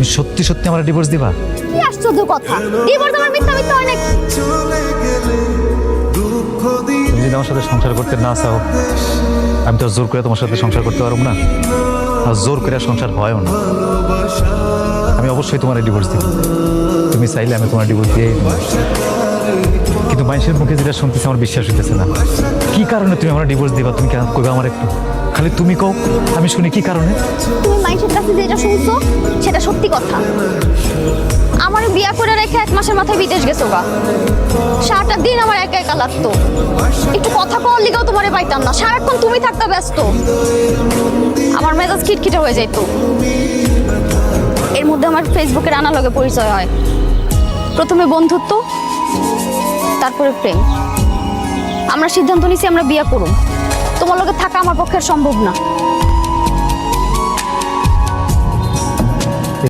তুমি সত্যি সত্যি আমার ডিভোর্স দিবা? কি আশ্চর্য কথা। ডিভোর্স আমার মিথ্যা মিথ্যা অনেক তুমি যদি আমার সাথে সংসার করতে না চাও আমি তো জোর করে তোমার সাথে সংসার করতে পারব না। আর জোর করে আর সংসার হয়ও না। আমি অবশ্যই তোমার ডিভোর্স দিব। তুমি চাইলে আমি তোমার ডিভোর্স দিয়ে কিন্তু মানুষের মুখে যেটা শুনতেছে আমার বিশ্বাস হইতেছে না। কি কারণে তুমি আমার ডিভোর্স দিবা? তুমি কেন কইবা আমার একটু? খালি তুমি কও আমি শুনি কি কারণে? তুমি কাছে যেটা শুনছো, সেটা সত্যি কথা। আমার বিয়া করে রেখে এক মাসের মাথায় বিদেশ গেছো গা। সারাটা দিন আমার একা একা লাগতো। একটু কথা কওয়ার লিগেও তোমারে পাইতাম না। সারাক্ষণ তুমি থাকতে ব্যস্ত। আমার মেজাজ খিটখিটে হয়ে যেত এর মধ্যে আমার ফেসবুকের রানা লগে পরিচয় হয়। প্রথমে বন্ধুত্ব, তারপরে প্রেম। আমরা সিদ্ধান্ত নিছি আমরা বিয়ে করুম তোমার লগে থাকা আমার পক্ষে সম্ভব না।